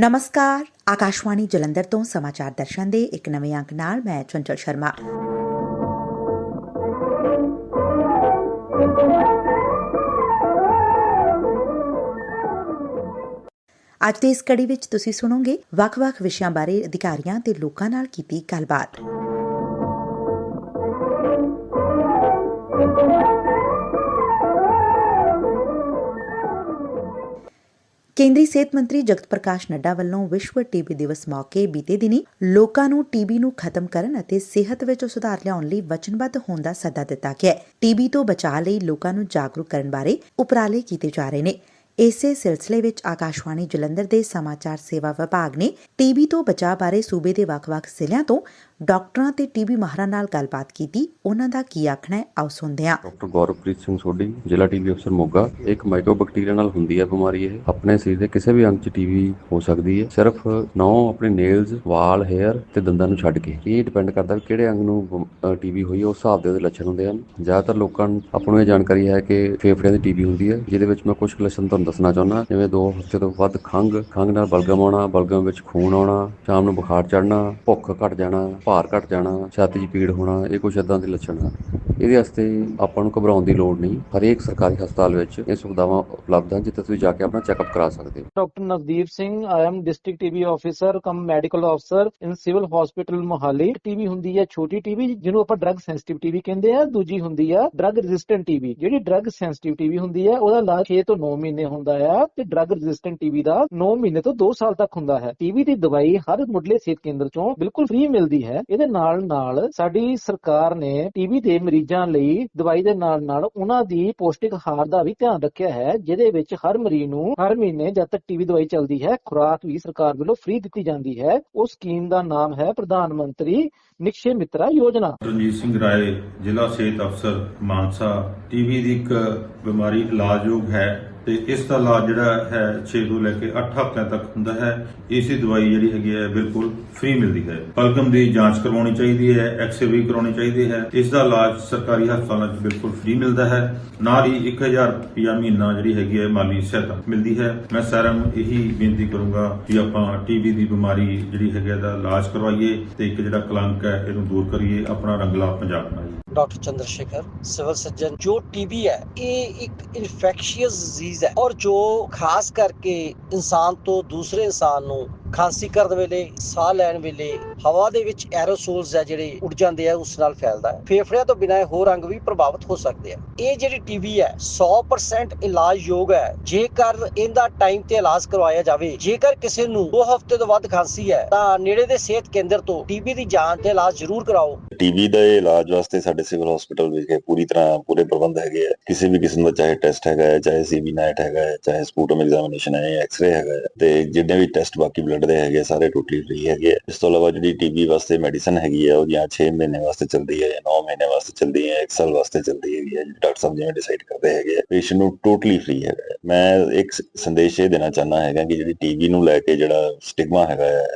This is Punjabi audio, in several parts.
ਨਮਸਕਾਰ ਆਕਾਸ਼ਵਾਣੀ ਜਲੰਧਰ ਤੋਂ ਸਮਾਚਾਰ ਦਰਸ਼ਨ ਦੇ ਇੱਕ ਨਵੇਂ ਅੰਕ ਨਾਲ ਮੈਂ ਚੰਚਲ ਸ਼ਰਮਾ ਅੱਜ ਦੀ ਇਸ ਕੜੀ ਵਿੱਚ ਤੁਸੀਂ ਸੁਣੋਗੇ ਵੱਖ-ਵੱਖ ਵਿਸ਼ਿਆਂ ਬਾਰੇ ਅਧਿਕਾਰੀਆਂ ਤੇ ਲੋਕਾਂ ਨਾਲ ਕੀਤੀ ਗੱਲਬਾਤ ਕੇਂਦਰੀ ਸਿਹਤ ਮੰਤਰੀ ਜਗਤ ਪ੍ਰਕਾਸ਼ ਨੱਡਾ ਵੱਲੋਂ ਵਿਸ਼ਵ ਟੀਬੀ ਦਿਵਸ ਮੌਕੇ ਬੀਤੇ ਦਿਨੀ ਲੋਕਾਂ ਨੂੰ ਟੀਬੀ ਨੂੰ ਖਤਮ ਕਰਨ ਅਤੇ ਸਿਹਤ ਵਿੱਚ ਸੁਧਾਰ ਲਿਆਉਣ ਲਈ ਵਚਨਬੱਧ ਹੋਣ ਦਾ ਸੱਦਾ ਦਿੱਤਾ ਗਿਆ ਹੈ। ਟੀਬੀ ਤੋਂ ਬਚਾਅ ਲਈ ਲੋਕਾਂ ਨੂੰ ਜਾਗਰੂਕ ਕਰਨ ਬਾਰੇ ਉਪਰਾਲੇ ਕੀਤੇ ਜਾ ਰਹੇ ਨੇ। ਇਸੇ ਸਿਲਸਿਲੇ ਵਿੱਚ ਆਕਾਸ਼ਵਾਣੀ ਜਲੰਧਰ ਦੇ ਸਮਾਚਾਰ ਸੇਵਾ ਵਿਭਾਗ ਨੇ ਟੀਬੀ ਤੋਂ ਬਚਾਅ ਬਾਰੇ ਸੂਬੇ ਦੇ ਵੱਖ-ਵੱਖ ਜ਼ਿਲ੍ਹਿਆਂ ਤੋਂ ਡਾਕਟਰਾਂ ਤੇ ਟੀਬੀ ਮਾਹਰਾਂ ਨਾਲ ਗੱਲਬਾਤ ਕੀਤੀ, ਉਹਨਾਂ ਦਾ ਕੀ ਆਖਣਾ ਹੈ, ਆਓ ਸੁਣਦੇ ਹਾਂ। ਡਾਕਟਰ ਗੌਰਵਪ੍ਰੀਤ ਸਿੰਘ ਸੋਢੀ, ਜ਼ਿਲ੍ਹਾ ਟੀਬੀ ਅਫਸਰ ਮੋਗਾ, ਇੱਕ ਮਾਈਕਰੋਬੈਕਟੀਰੀਆ ਨਾਲ ਹੁੰਦੀ ਹੈ ਬਿਮਾਰੀ ਇਹ। ਆਪਣੇ ਸਰੀਰ ਦੇ ਕਿਸੇ ਵੀ ਅੰਗ 'ਚ ਟੀਬੀ ਹੋ ਸਕਦੀ ਹੈ। ਸਿਰਫ ਨੌ ਆਪਣੇ ਨੇਲਸ ਵਾਲ ਹੇਅਰ ਤੇ ਦੰਦਾਂ ਨੂੰ ਛੱਡ ਕੇ। ਇਹ ਡਿਪੈਂਡ ਕਰਦਾ ਵੀ ਕਿਹੜੇ ਅੰਗ ਨੂੰ ਟੀਬੀ ਹੋਈ ਹੈ ਉਸ ਹਿਸਾਬ ਦੇ ਉਹਦੇ ਲੱਛਣ ਹੁੰਦੇ ਹਨ। ਜ਼ਿਆਦਾਤਰ ਲੋਕਾਂ ਨੂੰ ਆਪਾਂ ਨੂੰ ਇਹ ਜਾਣਕਾਰੀ ਹੈ ਕਿ ਫੇਫੜਿਆਂ ਦੀ ਟੀਬੀ ਹੁੰਦੀ ਹੈ, ਜਿਹਦੇ ਵਿੱਚ ਮੈਂ ਕੁਝ ਕੁ ਲੱਛਣ ਤੁਹਾਨੂੰ ਦੱਸਣਾ ਚਾਹੁੰਦਾ। ਜਿਵੇਂ ਦੋ ਹਫ਼ਤੇ ਤੋਂ ਵੱਧ ਖੰਘ ਖੰਘ ਨਾਲ ਬਲਗਮ ਆਉਣਾ, ਬਲਗਮ ਵਿੱਚ ਖੂਨ ਆਉਣਾ, ਸ਼ਾਮ ਨੂੰ ਬੁਖਾਰ ਚੜਨਾ ਭੁੱਖ ਘਟ ਜਾਣਾ ਭਾਰ ਘਟ ਜਾਣਾ ਛਾਤੀ 'ਚ ਪੀੜ ਹੋਣਾ ਇਹ ਕੁਝ ਇਦਾਂ ਦੇ ਲੱਛਣ ਹਨ ਇਹਦੇ ਵਾਸਤੇ ਆਪਾਂ ਨੂੰ ਘਬਰਾਉਣ ਦੀ ਲੋੜ ਨਹੀਂ। ਹਰੇਕ ਸਰਕਾਰੀ ਹਸਪਤਾਲ ਵਿੱਚ ਇਹ ਸੁਵਿਧਾਵਾਂ ਉਪਲਬਧ ਹਨ, ਜਿੱਥੇ ਤੁਸੀਂ ਜਾ ਕੇ ਆਪਣਾ ਚੈੱਕਅਪ ਕਰਾ ਸਕਦੇ ਹੋ। Doctor Navdeep Singh I am district TB officer cum medical ਅਫਸਰ in civil hospital Mohali. TB ਹੁੰਦੀ ਹੈ ਛੋਟੀ ਟੀਬੀ ਜਿਹਨੂੰ ਆਪਾਂ ਡਰਗ ਸੈਂਸਿਟਿਵ ਟੀਬੀ ਕਹਿੰਦੇ ਆ। ਦੂਜੀ ਹੁੰਦੀ ਆ ਡਰਗ ਰੈਜ਼ਿਸਟੈਂਟ ਟੀਬੀ ਜਿਹੜੀ ਡਰਗ ਸੈਂਸਿਟਿਵ ਟੀਬੀ ਹੁੰਦੀ ਹੈ ਉਹਦਾ ਇਲਾਜ 6 ਤੋਂ 9 ਮਹੀਨੇ ਹੁੰਦਾ ਆ ਤੇ ਡਰਗ ਰੈਜ਼ਿਸਟੈਂਟ ਟੀਬੀ ਦਾ 9 ਮਹੀਨੇ ਤੋਂ 2 ਸਾਲ ਤੱਕ ਹੁੰਦਾ ਹੈ। ਟੀਬੀ ਦੀ ਦਵਾਈ ਹਰ ਮੁੱਢਲੇ ਸਿਹਤ ਕੇਂਦਰ ਚੋਂ ਬਿਲਕੁਲ ਫ੍ਰੀ ਮਿਲਦੀ ਹੈ। ਇਹਦੇ ਨਾਲ ਨਾਲ ਸਾਡੀ ਸਰਕਾਰ ਨੇ ਟੀਬੀ ਦੇ ਮਰੀਜ਼ ਲਈ ਦਵਾਈ ਦੇ ਨਾਲ ਨਾਲ ਉਹਨਾਂ ਦੀ ਪੌਸ਼ਟਿਕ ਆਹਾਰ ਦਾ ਵੀ ਧਿਆਨ ਰੱਖਿਆ ਹੈ, ਜਿਹਦੇ ਵਿੱਚ ਹਰ ਮਰੀਜ਼ ਨੂੰ ਹਰ ਮਹੀਨੇ ਜਦ ਤੱਕ ਟੀਬੀ ਦਵਾਈ ਚੱਲਦੀ ਹੈ, ਖੁਰਾਕ ਵੀ ਸਰਕਾਰ ਵੱਲੋਂ ਫ੍ਰੀ ਦਿੱਤੀ ਜਾਂਦੀ ਹੈ। ਉਸ ਸਕੀਮ ਦਾ ਨਾਮ ਹੈ ਪ੍ਰਧਾਨ ਮੰਤਰੀ ਨਿਕਸ਼ੇ ਮਿੱਤਰਾ ਯੋਜਨਾ। ਰਣਜੀਤ ਸਿੰਘ ਰਾਏ, ਜ਼ਿਲ੍ਹਾ ਸਿਹਤ ਅਫਸਰ ਮਾਨਸਾ, ਟੀਵੀ ਦੀ ਇੱਕ ਬਿਮਾਰੀ ਇਲਾਜਯੋਗ ਹੈ। ਤੇ ਇਸ ਦਾ ਇਲਾਜ ਜਿਹੜਾ ਹੈ 6 ਤੋਂ ਲੈ ਕੇ 8 ਹਫ਼ਤਿਆਂ ਤੱਕ ਹੁੰਦਾ ਹੈ। ਇਸੇ ਦਵਾਈ ਜਿਹੜੀ ਹੈਗੀ ਹੈ, ਬਿਲਕੁਲ ਫ੍ਰੀ ਮਿਲਦੀ ਹੈ। ਬਲਗਮ ਦੀ ਜਾਂਚ ਕਰਵਾਉਣੀ ਚਾਹੀਦੀ ਹੈ ਐਕਸਰੇ ਵੀ ਕਰਾਉਣੀ ਚਾਹੀਦੀ ਹੈ। ਇਸ ਦਾ ਇਲਾਜ ਸਰਕਾਰੀ ਹਸਪਤਾਲਾਂ 'ਚ ਬਿਲਕੁਲ ਫ੍ਰੀ ਮਿਲਦਾ ਹੈ। ਨਾਲ ਹੀ 1000 ਰੁਪਿਆ ਮਹੀਨਾ ਜਿਹੜੀ ਹੈਗੀ ਹੈ, ਮਾਲੀ ਸਹਾਇਤਾ ਮਿਲਦੀ ਹੈ। ਮੈਂ ਸਾਰਿਆਂ ਨੂੰ ਇਹੀ ਬੇਨਤੀ ਕਰੂੰਗਾ ਕਿ ਆਪਾਂ ਟੀਬੀ ਦੀ ਬਿਮਾਰੀ ਜਿਹੜੀ ਹੈਗੀ ਹੈ ਦਾ ਇਲਾਜ ਕਰਵਾਈਏ ਤੇ ਇੱਕ ਜਿਹੜਾ ਕਲੰਕ ਹੈ, ਇਹਨੂੰ ਦੂਰ ਕਰੀਏ, ਆਪਣਾ ਰੰਗਲਾ ਪੰਜਾਬ ਬਣਾਈਏ। Doctor Chandra Shekhar, civil surgeon, ਜੋ ਟੀਬੀ ਹੈ, ਇਹ ਇੱਕ ਇਨਫੈਕਸ਼ੀਅਸ ਡਿਜ਼ੀਜ਼ ਹੈ ਔਰ ਜੋ ਖਾਸ ਕਰਕੇ ਇਨਸਾਨ ਤੋਂ ਦੂਸਰੇ ਇਨਸਾਨ ਨੂੰ ਖਾਂਸੀ ਕਰਨ ਵੇਲੇ, ਸਾਹ ਲੈਣ ਵੇਲੇ ਹਵਾ ਦੇ ਵਿੱਚ ਐਰੋਸੋਲਸ ਹੈ ਜਿਹੜੇ ਉੱਡ ਜਾਂਦੇ ਆ, ਉਸ ਨਾਲ ਫੈਲਦਾ ਹੈ। ਫੇਫੜਿਆਂ ਤੋਂ ਬਿਨਾਂ ਹੋਰ ਅੰਗ ਵੀ ਪ੍ਰਭਾਵਿਤ ਹੋ ਸਕਦੇ ਆ। ਇਹ ਜਿਹੜੀ ਟੀਬੀ ਹੈ 100% ਇਲਾਜਯੋਗ ਹੈ। ਜੇਕਰ ਇਹਦਾ ਟਾਈਮ ਤੇ ਇਲਾਜ ਕਰਵਾਇਆ ਜਾਵੇ, ਜੇਕਰ ਕਿਸੇ ਨੂੰ 2 ਹਫ਼ਤੇ ਤੋਂ ਵੱਧ ਖਾਂਸੀ ਹੈ, ਤਾਂ ਨੇੜੇ ਦੇ ਸਿਹਤ ਕੇਂਦਰ ਤੋਂ ਟੀਬੀ ਦੀ ਜਾਂਚ ਤੇ ਇਲਾਜ ਜ਼ਰੂਰ ਕਰਾਓ। ਟੀਬੀ ਦਾ ਇਲਾਜ ਵਾਸਤੇ ਸਾਡੇ ਸਿਵਲ ਹਸਪੀਟਲ ਵਿਖੇ ਪੂਰੀ ਤਰ੍ਹਾਂ ਪੂਰੇ ਪ੍ਰਬੰਧ ਹੈਗੇ ਆ। ਕਿਸੇ ਵੀ ਕਿਸਮ ਦਾ ਚਾਹੇ ਟੈਸਟ ਹੈਗਾ ਹੈ, ਚਾਹੇ ਸੀਬੀ ਨਾਈਟ ਹੈਗਾ ਹੈ, ਚਾਹੇ ਸਪੂਟਮ ਐਗਜ਼ਾਮੀਨੇਸ਼ਨ ਹੈ ਐਕਸ-ਰੇ ਹੈਗਾ ਤੇ ਜਿੰਨੇ ਵੀ ਟੈਸਟ ਬਾਕੀ ਬਲੱਡ ਦੇ ਹੈਗੇ ਸਾਰੇ ਟੋਟਲੀ ਫ੍ਰੀ ਹੈਗੇ ਇਸ ਤੋਂ ਇਲਾਵਾ ਜਿਹੜੀ ਟੀਬੀ ਵਾਸਤੇ ਮੈਡੀਸਨ ਹੈਗੀ ਹੈ ਉਹ ਜਾਂ 6 ਮਹੀਨੇ ਵਾਸਤੇ ਚੱਲਦੀ ਹੈ ਜਾਂ 9 ਮਹੀਨੇ ਵਾਸਤੇ ਚੱਲਦੀ ਹੈ 1 ਸਾਲ ਵਾਸਤੇ ਚੱਲਦੀ ਹੈਗੀ ਹੈ ਡਾਕਟਰ ਸਾਹਿਬ ਜਿਵੇਂ ਡਿਸਾਈਡ ਕਰਦੇ ਹੈਗੇ ਆ। ਪੇਸ਼ੈਂਟ ਨੂੰ ਟੋਟਲੀ ਫ੍ਰੀ ਹੈਗਾ ਮੈਂ ਇੱਕ ਸੰਦੇਸ਼ ਇਹ ਦੇਣਾ ਚਾਹੁੰਦਾ ਹੈਗਾ ਕਿ ਜਿਹੜੀ ਟੀਬੀ ਨੂੰ ਲੈ ਕੇ ਜਿਹੜਾ ਸਟਿਗਮਾ ਹੈਗਾ ਹੈ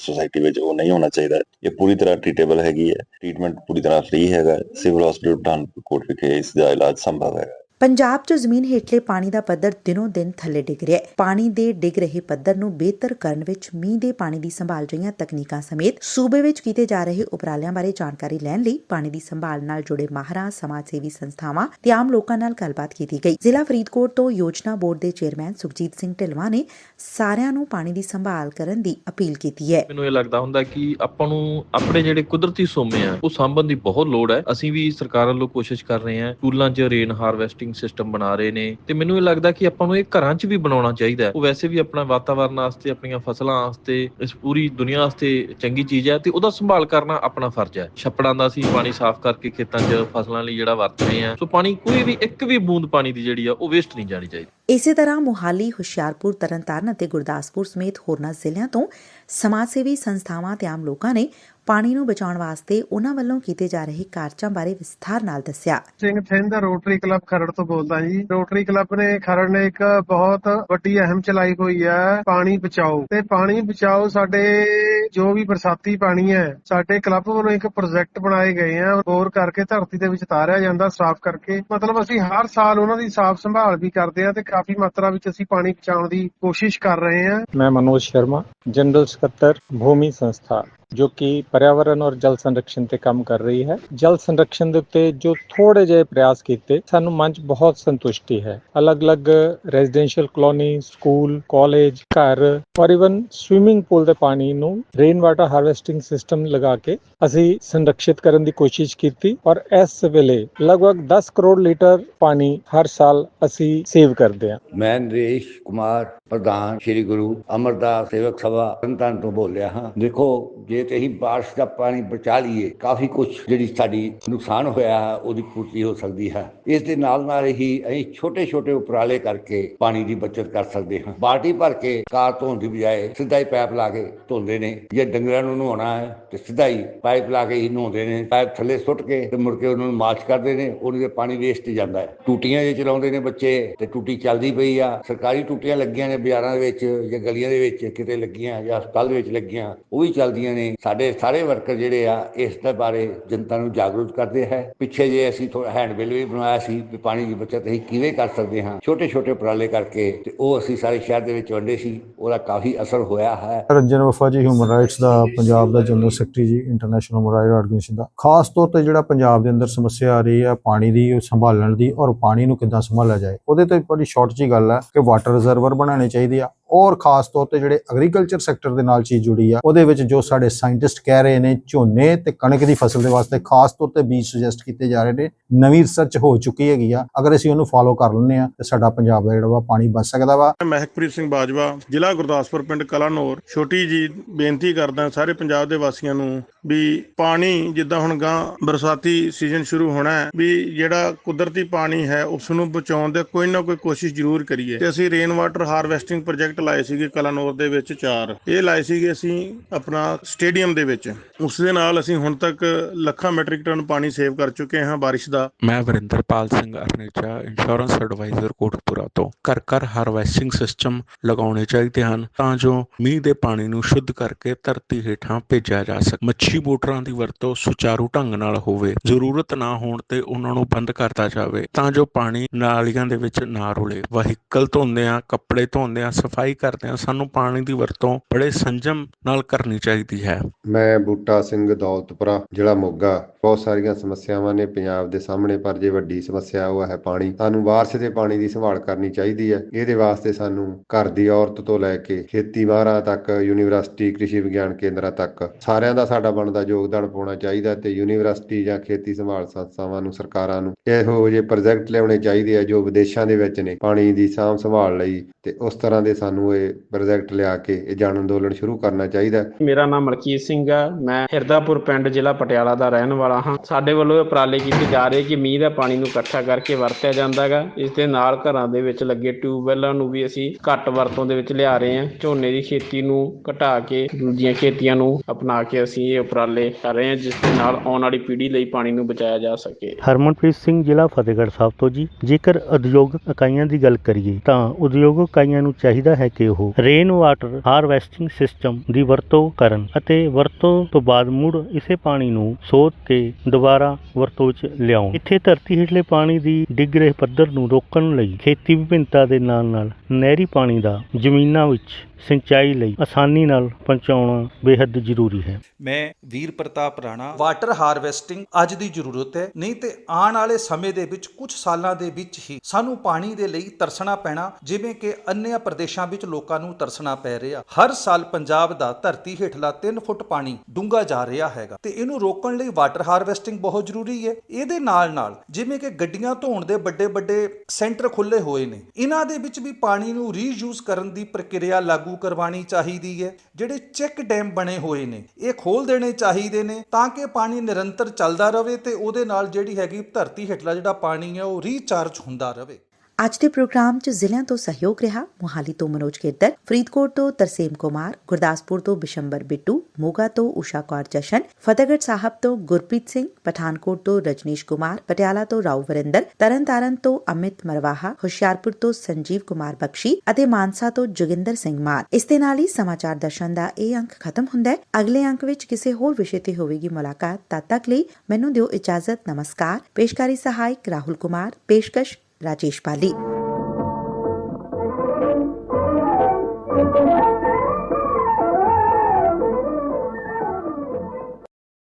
ਸੋਸਾਇਟੀ ਵਿੱਚ, ਉਹ ਨਹੀਂ ਹੋਣਾ ਚਾਹੀਦਾ। ਇਹ ਪੂਰੀ ਤਰ੍ਹਾਂ ਟ੍ਰੀਟੇਬਲ ਹੈਗੀ ਹੈ ਟ੍ਰੀਟਮੈਂਟ ਪੂਰੀ ਤਰ੍ਹਾਂ ਫ੍ਰੀ ਹੈਗਾ। ਸਿਵਲ ਹਸਪੀਟਲ ਪਠਾਨਕੋਟ ਵਿਖੇ ਇਸ ਦਾ ਇਲਾਜ ਸੰਭਵ ਹੈਗਾ। ਪੰਜਾਬ 'ਚ ਜ਼ਮੀਨ ਹੇਠਲੇ ਪਾਣੀ ਦਾ ਪੱਧਰ ਦਿਨੋਂ ਦਿਨ ਥੱਲੇ ਡਿੱਗ ਰਿਹਾ ਹੈ। ਪਾਣੀ ਦੇ ਡਿੱਗ ਰਹੇ ਪੱਧਰ ਨੂੰ ਬਿਹਤਰ ਕਰਨ ਵਿੱਚ ਮੀਂਹ ਦੇ ਪਾਣੀ ਦੀ ਸੰਭਾਲ ਜਿਹੀਆਂ ਤਕਨੀਕਾਂ ਸਮੇਤ ਸੂਬੇ ਵਿੱਚ ਕੀਤੇ ਜਾ ਰਹੇ ਉਪਰਾਲਿਆਂ ਬਾਰੇ ਜਾਣਕਾਰੀ ਲੈਣ ਲਈ ਪਾਣੀ ਦੀ ਸੰਭਾਲ ਨਾਲ ਜੁੜੇ ਮਾਹਰਾਂ ਸਮਾਜ ਸੇਵੀ ਸੰਸਥਾਵਾਂ ਤੇ ਆਮ ਲੋਕਾਂ ਨਾਲ ਗੱਲਬਾਤ ਕੀਤੀ ਗਈ। ਜ਼ਿਲ੍ਹਾ ਫਰੀਦਕੋਟ ਤੋਂ ਯੋਜਨਾ ਬੋਰਡ ਦੇ ਚੇਅਰਮੈਨ ਸੁਖਜੀਤ ਸਿੰਘ ਢਿਲਵਾ ਨੇ ਸਾਰਿਆਂ ਨੂੰ ਪਾਣੀ ਦੀ ਸੰਭਾਲ ਕਰਨ ਦੀ ਅਪੀਲ ਕੀਤੀ ਹੈ। ਮੈਨੂੰ ਇਹ ਲੱਗਦਾ ਹੁੰਦਾ ਕਿ ਆਪਾਂ ਨੂੰ ਆਪਣੇ ਜਿਹੜੇ ਕੁਦਰਤੀ ਸੋਮੇ ਆ, ਉਹ ਸਾਂਭਣ ਦੀ ਬਹੁਤ ਲੋੜ ਹੈ। ਅਸੀਂ ਵੀ ਸਰਕਾਰ ਵੱਲੋਂ ਕੋਸ਼ਿਸ਼ ਕਰ ਰਹੇ ਹਾਂ। ਸਕੂਲਾਂ 'ਚ ਰੇਨ ਹਾਰਵੈਸਟਿੰਗ ਸਿਸਟਮ ਬਣਾ ਰਹੇ ਨੇ ਤੇ ਮੈਨੂੰ ਇਹ ਲੱਗਦਾ ਕਿ ਆਪਾਂ ਨੂੰ ਇਹ ਘਰਾਂ 'ਚ ਵੀ ਬਣਾਉਣਾ ਚਾਹੀਦਾ ਉਹ ਵੈਸੇ ਵੀ ਆਪਣਾ ਵਾਤਾਵਰਣ ਵਾਸਤੇ, ਆਪਣੀਆਂ ਫਸਲਾਂ ਵਾਸਤੇ, ਇਸ ਪੂਰੀ ਦੁਨੀਆ ਵਾਸਤੇ ਚੰਗੀ ਚੀਜ਼ ਹੈ ਤੇ ਉਹਦਾ ਸੰਭਾਲ ਕਰਨਾ ਆਪਣਾ ਫਰਜ਼ ਹੈ। ਛੱਪੜਾਂ ਦਾ ਅਸੀਂ ਪਾਣੀ ਸਾਫ਼ ਕਰਕੇ ਖੇਤਾਂ 'ਚ ਫਸਲਾਂ ਲਈ ਜਿਹੜਾ ਵਰਤ ਰਹੇ ਹਾਂ, ਸੋ ਪਾਣੀ ਕੋਈ ਵੀ ਇੱਕ ਵੀ ਬੂੰਦ ਪਾਣੀ ਦੀ ਜਿਹੜੀ ਆ, ਉਹ ਵੇਸਟ ਨਹੀਂ ਜਾਣੀ ਚਾਹੀਦੀ। ਇਸੇ ਤਰ੍ਹਾਂ ਮੁਹਾਲੀ, ਹੁਸ਼ਿਆਰਪੁਰ, ਤਰਨਤਾਰਨ ਅਤੇ ਗੁਰਦਾਸਪੁਰ ਸਮੇਤ ਹੋਰਨਾਂ ਜ਼ਿਲ੍ਹਿਆਂ ਤੋਂ ਸਮਾਜ ਸੇਵੀ ਸੰਸਥਾਵਾਂ ਤੇ ਆਮ ਲੋਕਾਂ ਨੇ ਪਾਣੀ ਨੂੰ ਬਚਾਉਣ ਵਾਸਤੇ ਉਹਨਾਂ ਵੱਲੋਂ ਕੀਤੇ ਜਾ ਰਹੇ ਕਾਰਜਾਂ ਬਾਰੇ ਵਿਸਥਾਰ ਨਾਲ ਦੱਸਿਆ। ਸਿੰਘ ਥਿੰਦ ਰੋਟਰੀ ਕਲੱਬ ਖਰੜ ਤੋਂ ਬੋਲਦਾ ਜੀ। ਰੋਟਰੀ ਕਲੱਬ ਨੇ ਖਰੜ ਨੇ ਇੱਕ ਬਹੁਤ ਵੱਡੀ ਅਹਿਮ ਚਲਾਈ ਹੋਈ ਹੈ, ਪਾਣੀ ਬਚਾਓ। ਤੇ ਪਾਣੀ ਬਚਾਓ ਸਾਡੇ ਜੋ ਵੀ ਬਰਸਾਤੀ ਪਾਣੀ ਹੈ, ਸਾਡੇ ਕਲੱਬ ਵੱਲੋਂ ਇੱਕ ਪ੍ਰੋਜੈਕਟ ਬਣਾਏ ਗਏ ਆ, ਬੋਰ ਕਰਕੇ ਧਰਤੀ ਦੇ ਵਿੱਚ ਤਾਰਿਆ ਜਾਂਦਾ, ਸਾਫ਼ ਕਰਕੇ। ਮਤਲਬ ਅਸੀਂ ਹਰ ਸਾਲ ਉਹਨਾਂ ਦੀ ਸਾਫ਼ ਸੰਭਾਲ ਵੀ ਕਰਦੇ ਆ ਤੇ ਕਾਫੀ ਮਾਤਰਾ ਵਿੱਚ ਅਸੀਂ ਪਾਣੀ ਬਚਾਉਣ ਦੀ ਕੋਸ਼ਿਸ਼ ਕਰ ਰਹੇ ਆ। ਮੈਂ ਮਨੋਜ ਸ਼ਰਮਾ, ਜਨਰਲ ਸਕੱਤਰ, ਭੂਮੀ ਸੰਸਥਾ, ਜੋ ਕਿ ਪਰਿਆਵਰਣ ਔਰ ਜਲ ਸੰਰਕਸ਼ਣ ਤੇ ਕੰਮ ਕਰ ਰਹੀ ਹੈ। ਜਲ ਸੰਰਕਸ਼ਣ ਦੇ ਉੱਤੇ ਜੋ ਥੋੜੇ ਜਿਹੇ ਪ੍ਰਯਾਸ ਕੀਤੇ, ਸਾਨੂੰ ਮਨ ਚ ਬਹੁਤ ਸੰਤੁਸ਼ਟੀ ਹੈ। ਅਲੱਗ-ਅਲੱਗ ਰੈਜ਼ੀਡੈਂਸ਼ੀਅਲ ਕਲੋਨੀ, ਸਕੂਲ, ਕਾਲਜ, ਘਰ, ਔਰ ਇਵਨ ਸਵਿਮਿੰਗ ਪੂਲ ਦੇ ਪਾਣੀ ਨੂੰ ਰੇਨ ਵਾਟਰ ਹਾਰਵੈਸਟਿੰਗ ਸਿਸਟਮ ਲਗਾ ਕੇ ਅਸੀਂ ਸੰਰਕਸ਼ਿਤ ਕਰਨ ਦੀ ਕੋਸ਼ਿਸ਼ ਕੀਤੀ ਔਰ ਇਸ ਵੇਲੇ ਲਗਭਗ 10 ਕਰੋੜ ਲੀਟਰ ਪਾਣੀ ਹਰ ਸਾਲ ਅਸੀਂ ਸੇਵ ਕਰਦੇ ਹਾਂ। ਮੈਂ ਨਰੇਸ਼ ਕੁਮਾਰ, ਪ੍ਰਧਾਨ ਸ੍ਰੀ ਗੁਰੂ ਅਮਰਦਾਸ ਸੇਵਕ ਸਭਾ, ਤਰਨਤਾਰਨ ਤੋਂ ਬੋਲ ਰਿਹਾ ਹਾਂ। ਦੇਖੋ, ਜੇ ਤੇ ਅਸੀਂ ਬਾਰਿਸ਼ ਦਾ ਪਾਣੀ ਬਚਾ ਲਈਏ, ਕਾਫੀ ਕੁਝ ਜਿਹੜੀ ਸਾਡੀ ਨੁਕਸਾਨ ਹੋਇਆ ਹੈ, ਉਹਦੀ ਪੂਰਤੀ ਹੋ ਸਕਦੀ ਹੈ। ਇਸ ਦੇ ਨਾਲ ਨਾਲ ਹੀ ਅਸੀਂ ਛੋਟੇ ਛੋਟੇ ਉਪਰਾਲੇ ਕਰਕੇ ਪਾਣੀ ਦੀ ਬਚਤ ਕਰ ਸਕਦੇ ਹਾਂ। ਬਾਲਟੀ ਭਰ ਕੇ ਕਾਰ ਧੋਣ ਦੀ ਬਜਾਏ ਸਿੱਧਾ ਹੀ ਪਾਈਪ ਲਾ ਕੇ ਧੋਂਦੇ ਨੇ। ਜੇ ਡੰਗਰਾਂ ਨੂੰ ਨਹਾਉਣਾ ਹੈ ਤੇ ਸਿੱਧਾ ਹੀ ਪਾਈਪ ਲਾ ਕੇ ਹੀ ਨਹਾਉਂਦੇ ਨੇ, ਪਾਈਪ ਥੱਲੇ ਸੁੱਟ ਕੇ ਤੇ ਮੁੜ ਕੇ ਉਹਨਾਂ ਨੂੰ ਮਾਲਸ਼ ਕਰਦੇ ਨੇ, ਉਹਦੇ ਤੇ ਪਾਣੀ ਵੇਸਟ ਜਾਂਦਾ ਹੈ। ਟੂਟੀਆਂ ਜੇ ਚਲਾਉਂਦੇ ਨੇ ਬੱਚੇ ਤੇ ਟੂਟੀ ਚੱਲਦੀ ਪਈ ਆ। ਸਰਕਾਰੀ ਟੂਟੀਆਂ ਲੱਗੀਆਂ ਨੇ ਬਾਜ਼ਾਰਾਂ ਦੇ ਵਿੱਚ ਜਾਂ ਗਲੀਆਂ ਦੇ ਵਿੱਚ, ਕਿਤੇ ਲੱਗੀਆਂ ਜਾਂ ਹਸਪਤਾਲ ਦੇ ਵਿੱਚ ਲੱਗੀਆਂ, ਉਹ ਵੀ ਚੱਲਦੀਆਂ ਨੇ। ਸਾਡੇ ਸਾਰੇ ਵਰਕਰ ਜਿਹੜੇ ਆ, ਇਸ ਦੇ ਬਾਰੇ ਜਨਤਾ ਨੂੰ ਜਾਗਰੂਕ ਕਰਦੇ ਹੈ। ਪਿੱਛੇ ਜੇ ਅਸੀਂ ਥੋੜਾ ਹੈਂਡਬਿਲ ਵੀ ਬਣਾਇਆ ਸੀ ਵੀ ਪਾਣੀ ਦੀ ਬਚਤ ਅਸੀਂ ਕਿਵੇਂ ਕਰ ਸਕਦੇ ਹਾਂ। ਛੋਟੇ ਛੋਟੇ ਉਪਰਾਲੇ ਕਰਕੇ ਤੇ ਉਹ ਅਸੀਂ ਸਾਰੇ ਸ਼ਹਿਰ ਦੇ ਵਿੱਚ ਵੰਡੇ ਸੀ, ਉਹਦਾ ਕਾਫੀ ਅਸਰ ਹੋਇਆ ਹੈ। ਰੰਜਨ ਵਫਾ ਜੀ ਹਿਊਮਨ ਰਾਈਟਸ ਦਾ ਪੰਜਾਬ ਦਾ general secretary ji international human organization ਦਾ। ਖਾਸ ਤੌਰ ਤੇ ਜਿਹੜਾ ਪੰਜਾਬ ਦੇ ਅੰਦਰ ਸਮੱਸਿਆ ਆ ਰਹੀ ਹੈ ਪਾਣੀ ਦੀ ਉਹ ਸੰਭਾਲਣ ਦੀ ਔਰ ਪਾਣੀ ਨੂੰ ਕਿੱਦਾਂ ਸੰਭਾਲਿਆ ਜਾਏ, ਉਹਦੇ ਤੇ ਬੜੀ ਸ਼ਾਰਟ ਜੀ ਗੱਲ ਹੈ ਕਿ ਵਾਟਰ ਰਿਜ਼ਰਵਰ ਬਣਾਉਣੇ ਚਾਹੀਦੇ ਆ। ਔਰ ਖਾਸ ਤੌਰ ਤੇ ਜਿਹੜੇ ਐਗਰੀਕਲਚਰ ਸੈਕਟਰ ਦੇ ਨਾਲ ਚੀਜ਼ ਜੁੜੀ ਆ, ਉਹਦੇ ਵਿੱਚ ਜੋ ਸਾਡੇ ਸਾਇੰਟਿਸਟ ਕਹਿ ਰਹੇ ਨੇ, ਝੋਨੇ ਤੇ ਕਣਕ ਦੀ ਫਸਲ ਦੇ ਵਾਸਤੇ ਖਾਸ ਤੌਰ ਤੇ ਬੀਜ ਸੁਜੈਸਟ ਕੀਤੇ ਜਾ ਰਹੇ ਨੇ, ਨਵੀਂ ਰਿਸਰਚ ਹੋ ਚੁੱਕੀ ਹੈਗੀ ਆ। ਅਗਰ ਅਸੀਂ ਉਹਨੂੰ ਫਾਲੋ ਕਰ ਲੈਂਦੇ ਆ ਤੇ ਸਾਡਾ ਪੰਜਾਬ ਦਾ ਜਿਹੜਾ ਵਾ ਪਾਣੀ ਬਚ ਸਕਦਾ ਵਾ। ਮਹਿਕਪ੍ਰੀਤ ਸਿੰਘ ਬਾਜਵਾ, ਜ਼ਿਲ੍ਹਾ ਗੁਰਦਾਸਪੁਰ, ਪਿੰਡ ਕਲਾਨੌਰ। ਛੋਟੀ ਜੀ ਬੇਨਤੀ ਕਰਦਾ ਸਾਰੇ ਪੰਜਾਬ ਦੇ ਵਾਸੀਆਂ ਨੂੰ ਵੀ ਪਾਣੀ, ਜਿੱਦਾਂ ਹੁਣ ਗਾਂ ਬਰਸਾਤੀ ਸੀਜ਼ਨ ਸ਼ੁਰੂ ਹੋਣਾ ਹੈ, ਵੀ ਜਿਹੜਾ ਕੁਦਰਤੀ ਪਾਣੀ ਹੈ ਉਸ ਨੂੰ ਬਚਾਉਣ ਦੇ ਕੋਈ ਨਾ ਕੋਈ ਕੋਸ਼ਿਸ਼ ਜ਼ਰੂਰ ਕਰੀਏ। ਤੇ ਅਸੀਂ ਰੇਨ ਵਾਟਰ ਹਾਰਵੈਸਟਿੰਗ ਪ੍ਰੋਜੈਕਟ ਲਾਏ ਸੀਗੇ ਕਲਾਨੌਰ ਦੇ ਵਿੱਚ ਚਾਰ। ਇਹ ਲਾਏ ਸੀਗੇ ਅਸੀਂ ਆਪਣਾ ਸਟੇਡੀਅਮ ਦੇ ਵਿੱਚ। ਉਸ ਦੇ ਨਾਲ ਅਸੀਂ ਹੁਣ ਤੱਕ ਲੱਖਾਂ ਮੈਟ੍ਰਿਕ ਟਨ ਪਾਣੀ ਸੇਵ ਕਰ ਚੁੱਕੇ ਹਾਂ ਬਾਰਿਸ਼ ਦਾ। ਮੈਂ ਵਰਿੰਦਰਪਾਲ ਸਿੰਘ ਅਰਨੇਚਾ ਇੰਸ਼ੋਰੈਂਸ ਐਡਵਾਈਜ਼ਰ ਕੋਟਪੁਰਾ ਤੋਂ। ਘਰ ਘਰ ਹਾਰਵੈਸਟਿੰਗ ਸਿਸਟਮ ਲਗਾਉਣੇ ਚਾਹੀਦੇ ਹਨ ਤਾਂ ਜੋ ਮੀਂਹ ਦੇ ਪਾਣੀ ਨੂੰ ਸ਼ੁੱਧ ਕਰਕੇ ਧਰਤੀ ਹੇਠਾਂ ਭੇਜਿਆ ਜਾ ਸਕੇ। ਮੱਛੀ ਮੋਟਰਾਂ ਦੀ ਵਰਤੋਂ ਸੁਚਾਰੂ ਢੰਗ ਨਾਲ ਹੋਵੇ, ਜ਼ਰੂਰਤ ਨਾ ਹੋਣ ਤੇ ਉਹਨਾਂ ਨੂੰ ਬੰਦ ਕਰਤਾ ਜਾਵੇ, ਤਾਂ ਜੋ ਪਾਣੀ ਨਾਲੀਆਂ ਦੇ ਵਿੱਚ ਨਾ ਰੁਲੇ। ਵਹੀਕਲ ਧੋਂਦੇ ਆ ਕੱਪੜੇ ਧੋਂਦੇ ਆ ਸਫ਼ਾਈ ਕਰਦੇ ਆ ਸਾਨੂੰ ਪਾਣੀ ਦੀ ਵਰਤੋਂ ਬੜੇ ਸੰਜਮ ਨਾਲ ਕਰਨੀ ਚਾਹੀਦੀ ਹੈ। ਮੈਂ ਬੂਟਾ ਸਿੰਘ ਦੌਲਤਪੁਰਾ, ਜ਼ਿਲ੍ਹਾ ਮੋਗਾ। ਬਹੁਤ ਸਾਰੀਆਂ ਸਮੱਸਿਆਵਾਂ ਨੇ ਪੰਜਾਬ ਦੇ ਸਾਹਮਣੇ, ਪਰ ਜੇ ਵੱਡੀ ਸਮੱਸਿਆ ਉਹ ਹੈ ਪਾਣੀ, ਸਾਨੂੰ ਬਾਰਿਸ਼ ਦੇ ਪਾਣੀ ਦੀ ਸੰਭਾਲ ਕਰਨੀ ਚਾਹੀਦੀ ਹੈ। ਇਹਦੇ ਵਾਸਤੇ ਸਾਨੂੰ ਘਰ ਦੀ ਔਰਤ ਤੋਂ ਲੈ ਕੇ ਖੇਤੀ ਬਾਹਰਾਂ ਤੱਕ, ਯੂਨੀਵਰਸਿਟੀ, ਕ੍ਰਿਸ਼ੀ ਵਿਗਿਆਨ ਕੇਂਦਰਾਂ ਤੱਕ ਸਾਰਿਆਂ ਦਾ ਸਾਡਾ ਬਣਦਾ, ਯੋਗਦਾਨ ਪਾਉਣਾ ਚਾਹੀਦਾ ਤੇ ਯੂਨੀਵਰਸਿਟੀ ਜਾਂ ਖੇਤੀ ਸੰਭਾਲ ਸੰਸਥਾਵਾਂ ਨੂੰ, ਸਰਕਾਰਾਂ ਨੂੰ ਇਹੋ ਜਿਹੇ ਪ੍ਰੋਜੈਕਟ ਲਿਆਉਣੇ ਚਾਹੀਦੇ ਆ ਜੋ ਵਿਦੇਸ਼ਾਂ ਦੇ ਵਿੱਚ ਨੇ, ਪਾਣੀ ਦੀ ਸਾਂਭ ਸੰਭਾਲ ਲਈ ਤੇ ਉਸ ਤਰ੍ਹਾਂ ਦੇ ਸਾਨੂੰ ਇਹ ਪ੍ਰੋਜੈਕਟ ਲਿਆ ਕੇ ਇਹ ਜਨ ਅੰਦੋਲਨ ਸ਼ੁਰੂ ਕਰਨਾ ਚਾਹੀਦਾ। ਮੇਰਾ ਨਾਮ ਮਲਕੀਤ ਸਿੰਘ ਆ, ਮੈਂ ਹਿਰਦਾਪੁਰ ਪਿੰਡ ਜ਼ਿਲ੍ਹਾ ਪਟਿਆਲਾ ਦਾ ਰਹਿਣ ਵਾਲਾ ਹਾਂ। ਸਾਡੇ ਵੱਲੋਂ ਇਹ ਉਪਰਾਲੇ ਕੀਤੇ ਜਾ ਰਹੇ ਕਿ ਮੀਂਹ ਦਾ ਪਾਣੀ ਨੂੰ ਇਕੱਠਾ ਕਰਕੇ ਵਰਤਿਆ ਜਾਂਦਾ ਜਾਂਦਾਗਾ ਇਸ ਦੇ ਨਾਲ ਘਰਾਂ ਦੇ ਵਿੱਚ ਲੱਗੇ ਟਿਊਬਵੈਲਾਂ ਨੂੰ ਵੀ ਅਸੀਂ ਘੱਟ ਵਰਤੋਂ ਦੇ ਵਿੱਚ ਲਿਆ ਰਹੇ ਹਾਂ। ਝੋਨੇ ਦੀ ਖੇਤੀ ਨੂੰ ਘਟਾ ਕੇ, ਦੂਜੀਆਂ ਖੇਤੀਆਂ ਨੂੰ ਅਪਣਾ ਕੇ ਅਸੀਂ ਇਹ ਉਪਰਾਲੇ ਕਰ ਰਹੇ ਹਾਂ, ਜਿਸ ਦੇ ਨਾਲ ਆਉਣ ਵਾਲੀ ਪੀੜ੍ਹੀ ਲਈ ਪਾਣੀ ਨੂੰ ਬਚਾਇਆ ਜਾ ਸਕੇ। ਹਰਮਨਪ੍ਰੀਤ ਸਿੰਘ ਜ਼ਿਲ੍ਹਾ ਫਤਿਹਗੜ੍ਹ ਸਾਹਿਬ ਤੋਂ ਜੀ। ਜੇਕਰ ਉਦਯੋਗਿਕ ਇਕਾਈਆਂ ਦੀ ਗੱਲ ਕਰੀਏ, ਤਾਂ ਉਦਯੋਗਿਕ ਇਕਾਈਆਂ ਨੂੰ ਚਾਹੀਦਾ ਹੈ ਕਿ ਉਹ ਰੇਨ ਵਾਟਰ ਹਾਰਵੈਸਟਿੰਗ ਸਿਸਟਮ ਦੀ ਵਰਤੋਂ ਕਰਨ ਅਤੇ ਵਰਤੋਂ ਤੋਂ ਬਾਅਦ ਮੁੜ ਇਸੇ ਪਾਣੀ ਨੂੰ ਸੋਧ ਕੇ ਦੁਬਾਰਾ ਵਰਤੋਂ ਵਿੱਚ ਲਿਆਉਣ। ਇੱਥੇ ਧਰਤੀ ਹੇਠਲੇ ਪਾਣੀ ਦੀ ਡਿੱਗ ਰਹੇ ਪੱਧਰ ਨੂੰ ਰੋਕਣ ਲਈ ਖੇਤੀ ਵਿਭਿੰਨਤਾ ਦੇ ਨਾਲ ਨਾਲ ਨਹਿਰੀ ਪਾਣੀ ਦਾ ਜ਼ਮੀਨਾਂ ਵਿੱਚ ਸਿੰਚਾਈ ਲਈ ਆਸਾਨੀ ਨਾਲ ਪਹੁੰਚਾਉਣਾ ਬੇहद ਜ਼ਰੂਰੀ ਹੈ। ਮੈਂ ਵੀਰ ਪ੍ਰਤਾਪ ਰਾਣਾ ਵਾਟਰ ਹਾਰਵੈਸਟਿੰਗ ਅੱਜ ਦੀ ਜ਼ਰੂਰਤ ਹੈ, ਨਹੀਂ ਤੇ ਆਉਣ ਵਾਲੇ ਸਮੇਂ ਦੇ ਵਿੱਚ ਕੁਝ ਸਾਲਾਂ ਦੇ ਵਿੱਚ ਹੀ ਸਾਨੂੰ ਪਾਣੀ ਦੇ ਲਈ ਤਰਸਣਾ ਪੈਣਾ, ਜਿਵੇਂ ਕਿ ਅੰਨਿਆ ਪ੍ਰਦੇਸ਼ਾਂ ਵਿੱਚ ਲੋਕਾਂ ਨੂੰ ਤਰਸਣਾ ਪੈ ਰਿਹਾ। ਹਰ ਸਾਲ ਪੰਜਾਬ ਦਾ ਧਰਤੀ ਹੇਠਲਾ 3 ਫੁੱਟ ਪਾਣੀ ਡੂੰਘਾ ਜਾ ਰਿਹਾ ਹੈਗਾ। ਤੇ ਇਹਨੂੰ ਰੋਕਣ ਲਈ ਵਾਟਰ ਹਾਰਵੈਸਟਿੰਗ ਬਹੁਤ ਜ਼ਰੂਰੀ ਹੈ। ਇਹਦੇ ਨਾਲ ਨਾਲ ਜਿਵੇਂ ਕਿ ਗੱਡੀਆਂ ਧੋਣ ਦੇ ਵੱਡੇ ਵੱਡੇ ਸੈਂਟਰ ਖੁੱਲੇ ਹੋਏ ਨੇ, ਇਹਨਾਂ ਦੇ ਵਿੱਚ ਵੀ ਪਾਣੀ ਨੂੰ ਰੀਯੂਜ਼ ਕਰਨ ਦੀ ਪ੍ਰਕਿਰਿਆ ਲਾਗੂ ਕਰਵਾਉਣੀ ਚਾਹੀਦੀ ਹੈ। ਜਿਹੜੇ ਚੈੱਕ ਡੈਮ ਬਣੇ ਹੋਏ ਨੇ, ਇਹ ਖੋਲ ਦੇਣੇ ਚਾਹੀਦੇ ਨੇ ਤਾਂ ਕਿ ਪਾਣੀ ਨਿਰੰਤਰ ਚੱਲਦਾ ਰਹੇ ਤੇ ਉਹਦੇ ਨਾਲ ਜਿਹੜੀ ਹੈਗੀ ਧਰਤੀ ਹੇਠਲਾ ਜਿਹੜਾ ਪਾਣੀ ਹੈ ਉਹ ਰੀਚਾਰਜ ਹੁੰਦਾ ਰਹੇ। ਅੱਜ ਦੇ ਪ੍ਰੋਗਰਾਮ 'ਚ ਜ਼ਿਲ੍ਹਿਆਂ ਤੋਂ ਸਹਿਯੋਗ ਰਿਹਾ ਮੁਹਾਲੀ ਤੋਂ ਮਨੋਜ ਕੇਦਰ ਫਰੀਦਕੋਟ ਤੋਂ ਤਰਸੇਮ ਕੁਮਾਰ, ਗੁਰਦਾਸਪੁਰ ਤੋਂ ਬਿਸ਼ੰਬਰ ਬਿੱਟੂ, ਮੋਗਾ ਤੋਂ ਊਸ਼ਾ ਕੌਰ ਜਸ਼ਨ, ਫਤਿਹਗੜ੍ਹ ਸਾਹਿਬ ਤੋਂ ਗੁਰਪ੍ਰੀਤ ਸਿੰਘ, ਪਠਾਨਕੋਟ ਤੋਂ ਰਜਨੀਸ਼ ਕੁਮਾਰ, ਪਟਿਆਲਾ ਤੋਂ ਰਾਉ ਵਰਿੰਦਰ, ਤਰਨਤਾਰਨ ਤੋਂ ਅਮਿਤ ਮਰਵਾਹਾ, ਹੁਸ਼ਿਆਰਪੁਰ ਤੋਂ ਸੰਜੀਵ ਕੁਮਾਰ ਬਖਸ਼ੀ ਅਤੇ ਮਾਨਸਾ ਤੋਂ ਜੋਗਿੰਦਰ ਸਿੰਘ ਮਾਨ। ਇਸ ਦੇ ਨਾਲ ਹੀ ਸਮਾਚਾਰ ਦਰਸ਼ਨ ਦਾ ਇਹ ਅੰਕ ਖਤਮ ਹੁੰਦਾ ਹੈ। ਅਗਲੇ ਅੰਕ ਵਿੱਚ ਕਿਸੇ ਹੋਰ ਵਿਸ਼ੇ ਤੇ ਹੋਵੇਗੀ ਮੁਲਾਕਾਤ ਤਦ ਤੱਕ ਲਈ ਮੈਨੂੰ ਦਿਓ ਇਜਾਜ਼ਤ। ਨਮਸਕਾਰ। ਪੇਸ਼ਕਾਰੀ ਸਹਾਇਕ ਰਾਹੁਲ ਕੁਮਾਰ। ਪੇਸ਼ਕਸ਼ ਰਾਜੇਸ਼ ਪਾਲੀ